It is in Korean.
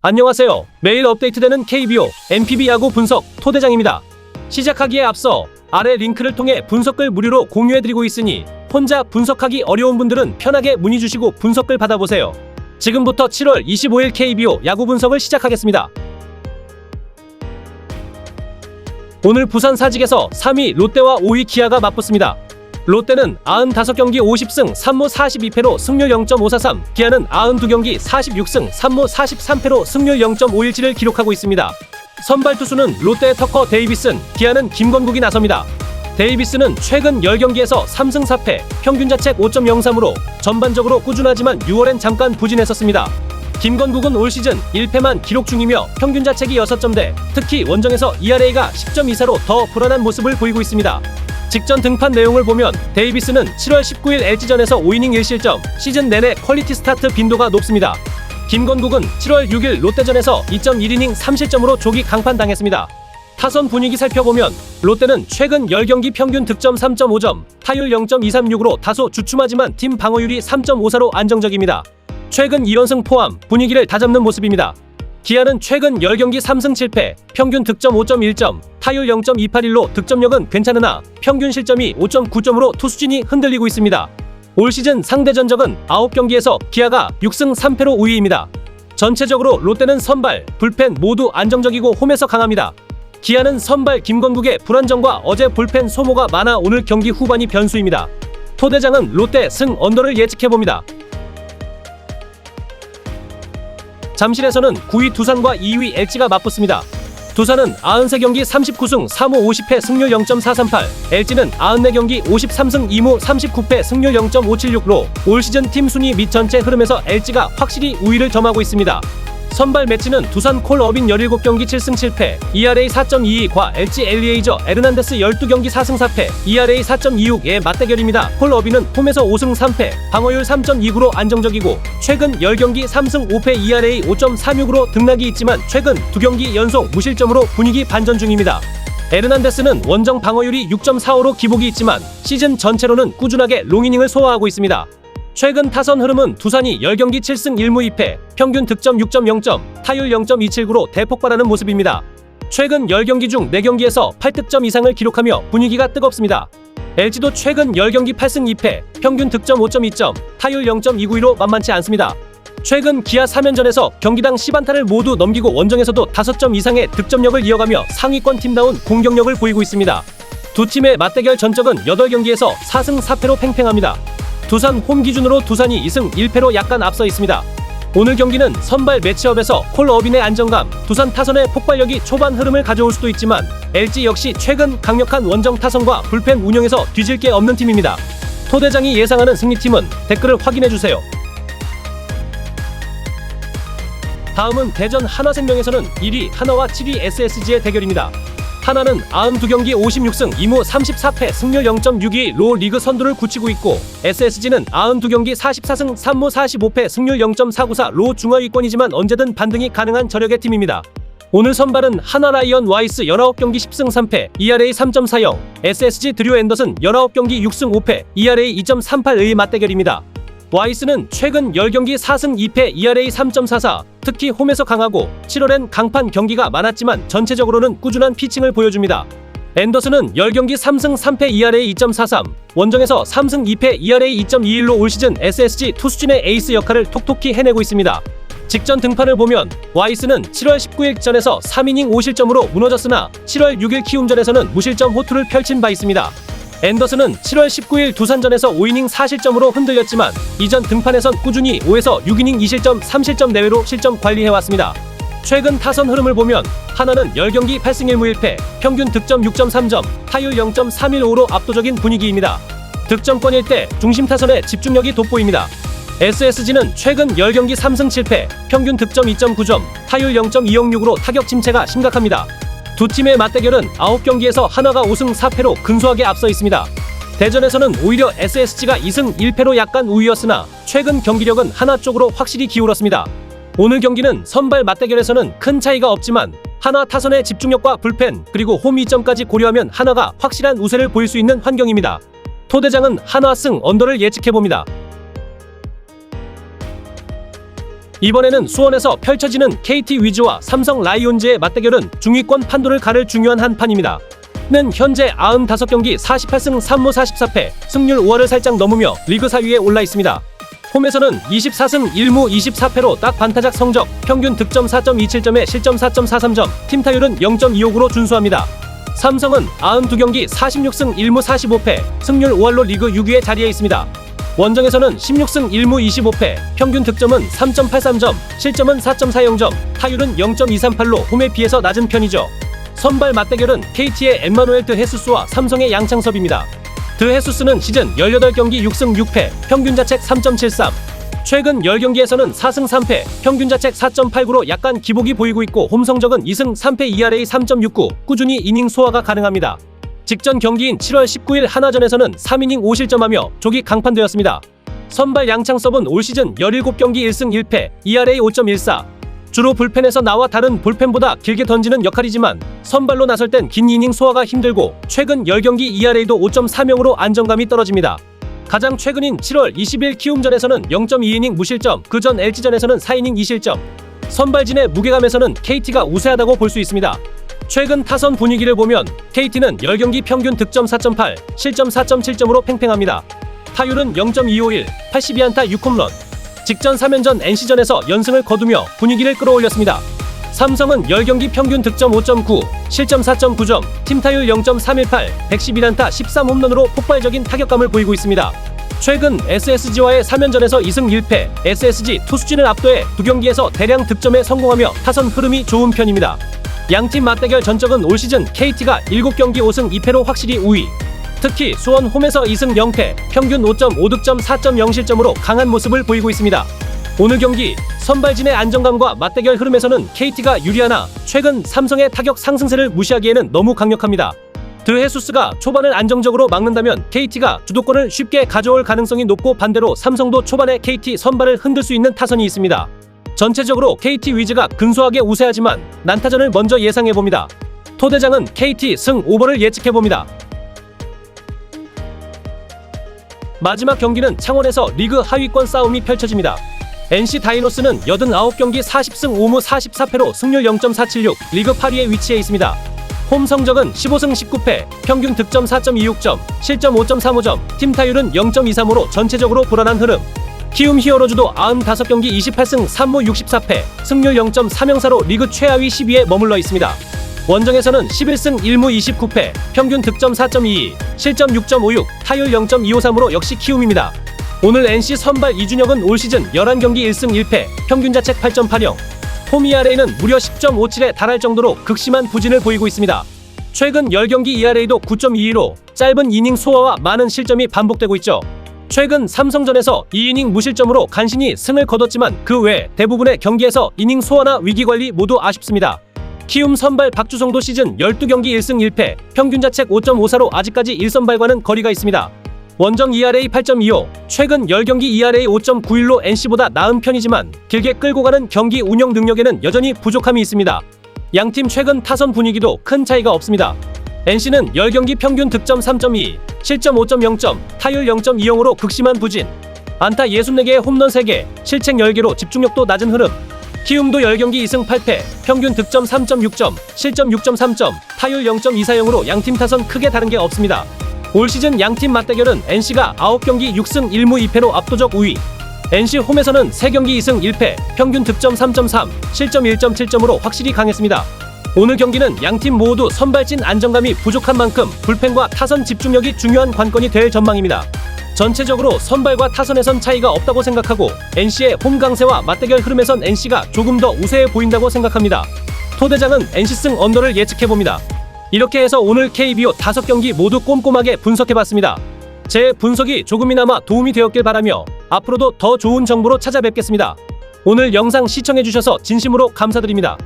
안녕하세요. 매일 업데이트되는 KBO, NPB 야구 분석 토대장입니다. 시작하기에 앞서 아래 링크를 통해 분석글 무료로 공유해드리고 있으니 혼자 분석하기 어려운 분들은 편하게 문의 주시고 분석글 받아보세요. 지금부터 7월 25일 KBO 야구 분석을 시작하겠습니다. 오늘 부산 사직에서 3위 롯데와 5위 기아가 맞붙습니다. 롯데는 95경기 50승 3무 42패로 승률 0.543, 기아는 92경기 46승 3무 43패로 승률 0.517을 기록하고 있습니다. 선발 투수는 롯데의 터커 데이비슨, 기아는 김건국이 나섭니다. 데이비스는 최근 10경기에서 3승 4패, 평균 자책 5.03으로 전반적으로 꾸준하지만 6월엔 잠깐 부진했었습니다. 김건국은 올 시즌 1패만 기록 중이며 평균 자책이 6점대, 특히 원정에서 ERA가 10.24로 더 불안한 모습을 보이고 있습니다. 직전 등판 내용을 보면 데이비스는 7월 19일 LG전에서 5이닝 1실점, 시즌 내내 퀄리티 스타트 빈도가 높습니다. 김건국은 7월 6일 롯데전에서 2.1이닝 3실점으로 조기 강판당했습니다. 타선 분위기 살펴보면 롯데는 최근 10경기 평균 득점 3.5점, 타율 0.236으로 다소 주춤하지만 팀 방어율이 3.54로 안정적입니다. 최근 2연승 포함 분위기를 다잡는 모습입니다. 기아는 최근 10경기 3승 7패, 평균 득점 5.1점, 타율 0.281로 득점력은 괜찮으나 평균 실점이 5.9점으로 투수진이 흔들리고 있습니다. 올 시즌 상대 전적은 9경기에서 기아가 6승 3패로 우위입니다. 전체적으로 롯데는 선발, 불펜 모두 안정적이고 홈에서 강합니다. 기아는 선발 김건국의 불안정과 어제 불펜 소모가 많아 오늘 경기 후반이 변수입니다. 토대장은 롯데 승 언더를 예측해봅니다. 잠실에서는 9위 두산과 2위 LG가 맞붙습니다. 두산은 93경기 39승 3무 50패 승률 0.438, LG는 94경기 53승 2무 39패 승률 0.576로 올 시즌 팀 순위 및 전체 흐름에서 LG가 확실히 우위를 점하고 있습니다. 선발 매치는 두산 콜 어빈 17경기 7승 7패, ERA 4.22과 LG 엘리에이저 에르난데스 12경기 4승 4패, ERA 4.26의 맞대결입니다. 콜 어빈은 홈에서 5승 3패, 방어율 3.29로 안정적이고 최근 10경기 3승 5패 ERA 5.36으로 등락이 있지만 최근 2경기 연속 무실점으로 분위기 반전 중입니다. 에르난데스는 원정 방어율이 6.45로 기복이 있지만 시즌 전체로는 꾸준하게 롱이닝을 소화하고 있습니다. 최근 타선 흐름은 두산이 10경기 7승 1무 2패, 평균 득점 6.0점, 타율 0.279로 대폭 발하는 모습입니다. 최근 10경기 중 4경기에서 8득점 이상을 기록하며 분위기가 뜨겁습니다. LG도 최근 10경기 8승 2패, 평균 득점 5.2점, 타율 0.292로 만만치 않습니다. 최근 기아 3연전에서 경기당 10안타를 모두 넘기고 원정에서도 5점 이상의 득점력을 이어가며 상위권 팀다운 공격력을 보이고 있습니다. 두 팀의 맞대결 전적은 8경기에서 4승 4패로 팽팽합니다. 두산 홈 기준으로 두산이 2승 1패로 약간 앞서 있습니다. 오늘 경기는 선발 매치업에서 콜 어빈의 안정감, 두산 타선의 폭발력이 초반 흐름을 가져올 수도 있지만 LG 역시 최근 강력한 원정 타선과 불펜 운영에서 뒤질 게 없는 팀입니다. 토대장이 예상하는 승리팀은 댓글을 확인해 주세요. 다음은 대전 하나생명에서는 1위 하나와 7위 SSG의 대결입니다. 하나는 92경기 56승 2무 34패 승률 0.62 로 리그 선두를 굳히고 있고 SSG는 92경기 44승 3무 45패 승률 0.494 로 중하위권이지만 언제든 반등이 가능한 저력의 팀입니다. 오늘 선발은 하나 라이언 와이스 19경기 10승 3패 ERA 3.40 SSG 드류 앤더슨 19경기 6승 5패 ERA 2.38의 맞대결입니다. 와이스는 최근 10경기 4승 2패 ERA 3.44 특히 홈에서 강하고 7월엔 강판 경기가 많았지만 전체적으로는 꾸준한 피칭을 보여줍니다. 앤더슨은 10경기 3승 3패 ERA 2.43 원정에서 3승 2패 ERA 2.21로 올 시즌 SSG 투수진의 에이스 역할을 톡톡히 해내고 있습니다. 직전 등판을 보면 와이스는 7월 19일 전에서 3이닝 5실점으로 무너졌으나 7월 6일 키움전에서는 무실점 호투를 펼친 바 있습니다. 앤더슨은 7월 19일 두산전에서 5이닝 4실점으로 흔들렸지만 이전 등판에선 꾸준히 5에서 6이닝 2실점 3실점 내외로 실점 관리해왔습니다. 최근 타선 흐름을 보면 하나는 10경기 8승 1무 1패, 평균 득점 6.3점, 타율 0.315로 압도적인 분위기입니다. 득점권일 때 중심 타선의 집중력이 돋보입니다. SSG는 최근 10경기 3승 7패, 평균 득점 2.9점, 타율 0.206으로 타격 침체가 심각합니다. 두 팀의 맞대결은 9경기에서 하나가 5승 4패로 근소하게 앞서 있습니다. 대전에서는 오히려 SSG가 2승 1패로 약간 우위였으나 최근 경기력은 하나 쪽으로 확실히 기울었습니다. 오늘 경기는 선발 맞대결에서는 큰 차이가 없지만 하나 타선의 집중력과 불펜 그리고 홈 이점까지 고려하면 하나가 확실한 우세를 보일 수 있는 환경입니다. 토대장은 하나 승 언더를 예측해봅니다. 이번에는 수원에서 펼쳐지는 KT 위즈와 삼성 라이온즈의 맞대결은 중위권 판도를 가를 중요한 한 판입니다. 는 현재 95경기 48승 3무 44패, 승률 5할을 살짝 넘으며 리그 4위에 올라 있습니다. 홈에서는 24승 1무 24패로 딱 반타작 성적, 평균 득점 4.27점에 실점 4.43점, 팀 타율은 0.26으로 준수합니다. 삼성은 92경기 46승 1무 45패, 승률 5할로 리그 6위에 자리해 있습니다. 원정에서는 16승 1무 25패, 평균 득점은 3.83점, 실점은 4.40점, 타율은 0.238로 홈에 비해서 낮은 편이죠. 선발 맞대결은 KT의 엠마누엘 드 헤수스와 삼성의 양창섭입니다. 드 헤수스는 시즌 18경기 6승 6패, 평균 자책 3.73. 최근 10경기에서는 4승 3패, 평균 자책 4.89로 약간 기복이 보이고 있고 홈 성적은 2승 3패 ERA 3.69, 꾸준히 이닝 소화가 가능합니다. 직전 경기인 7월 19일 하나전에서는 3이닝 5실점하며 조기 강판되었습니다. 선발 양창섭은 올 시즌 17경기 1승 1패, ERA 5.14. 주로 불펜에서 나와 다른 볼펜보다 길게 던지는 역할이지만 선발로 나설 땐 긴 이닝 소화가 힘들고 최근 10경기 ERA도 5.40으로 안정감이 떨어집니다. 가장 최근인 7월 20일 키움전에서는 0.2이닝 무실점, 그 전 LG전에서는 4이닝 2실점. 선발진의 무게감에서는 KT가 우세하다고 볼 수 있습니다. 최근 타선 분위기를 보면 KT는 10경기 평균 득점 4.8, 실점 4.7점으로 팽팽합니다. 타율은 0.251, 82안타 6홈런. 직전 3연전 NC전에서 연승을 거두며 분위기를 끌어올렸습니다. 삼성은 10경기 평균 득점 5.9, 실점 4.9점, 팀 타율 0.318, 111안타 13홈런으로 폭발적인 타격감을 보이고 있습니다. 최근 SSG와의 3연전에서 2승 1패, SSG 투수진을 압도해 두 경기에서 대량 득점에 성공하며 타선 흐름이 좋은 편입니다. 양팀 맞대결 전적은 올 시즌 KT가 7경기 5승 2패로 확실히 우위. 특히 수원 홈에서 2승 0패, 평균 5.5득점 4.0실점으로 강한 모습을 보이고 있습니다. 오늘 경기 선발진의 안정감과 맞대결 흐름에서는 KT가 유리하나 최근 삼성의 타격 상승세를 무시하기에는 너무 강력합니다. 드헤수스가 초반을 안정적으로 막는다면 KT가 주도권을 쉽게 가져올 가능성이 높고 반대로 삼성도 초반에 KT 선발을 흔들 수 있는 타선이 있습니다. 전체적으로 KT 위즈가 근소하게 우세하지만 난타전을 먼저 예상해 봅니다. 토대장은 KT 승 오버를 예측해 봅니다. 마지막 경기는 창원에서 리그 하위권 싸움이 펼쳐집니다. NC 다이노스는 89경기 40승 5무 44패로 승률 0.476, 리그 8위에 위치해 있습니다. 홈 성적은 15승 19패, 평균 득점 4.26점, 실점 5.35점, 팀 타율은 0.23으로 전체적으로 불안한 흐름. 키움 히어로즈도 95경기 28승 3무 64패, 승률 0.3형사로 리그 최하위 10위에 머물러 있습니다. 원정에서는 11승 1무 29패, 평균 득점 4.22, 실점 6.56, 타율 0.253으로 역시 키움입니다. 오늘 NC 선발 이준혁은 올 시즌 11경기 1승 1패, 평균 자책 8.80. 홈 ERA는 무려 10.57에 달할 정도로 극심한 부진을 보이고 있습니다. 최근 10경기 ERA도 9.22로 짧은 이닝 소화와 많은 실점이 반복되고 있죠. 최근 삼성전에서 2이닝 무실점으로 간신히 승을 거뒀지만 그 외 대부분의 경기에서 이닝 소화나 위기 관리 모두 아쉽습니다. 키움 선발 박주성도 시즌 12경기 1승 1패, 평균 자책 5.54로 아직까지 1선발과는 거리가 있습니다. 원정 ERA 8.25, 최근 10경기 ERA 5.91로 NC보다 나은 편이지만 길게 끌고 가는 경기 운영 능력에는 여전히 부족함이 있습니다. 양팀 최근 타선 분위기도 큰 차이가 없습니다. NC는 10경기 평균 득점 3.2, 실점 5.0점, 타율 0.20으로 극심한 부진. 안타 64개에 홈런 3개, 실책 10개로 집중력도 낮은 흐름. 키움도 10경기 2승 8패, 평균 득점 3.6점, 실점 6.3점, 타율 0.240으로 양팀 타선 크게 다른 게 없습니다. 올 시즌 양팀 맞대결은 NC가 9경기 6승 1무 2패로 압도적 우위. NC 홈에서는 3경기 2승 1패, 평균 득점 3.3, 실점 1.7점으로 확실히 강했습니다. 오늘 경기는 양팀 모두 선발진 안정감이 부족한 만큼 불펜과 타선 집중력이 중요한 관건이 될 전망입니다. 전체적으로 선발과 타선에선 차이가 없다고 생각하고 NC의 홈 강세와 맞대결 흐름에선 NC가 조금 더 우세해 보인다고 생각합니다. 토대장은 NC승 언더를 예측해봅니다. 이렇게 해서 오늘 KBO 5경기 모두 꼼꼼하게 분석해봤습니다. 제 분석이 조금이나마 도움이 되었길 바라며 앞으로도 더 좋은 정보로 찾아뵙겠습니다. 오늘 영상 시청해주셔서 진심으로 감사드립니다.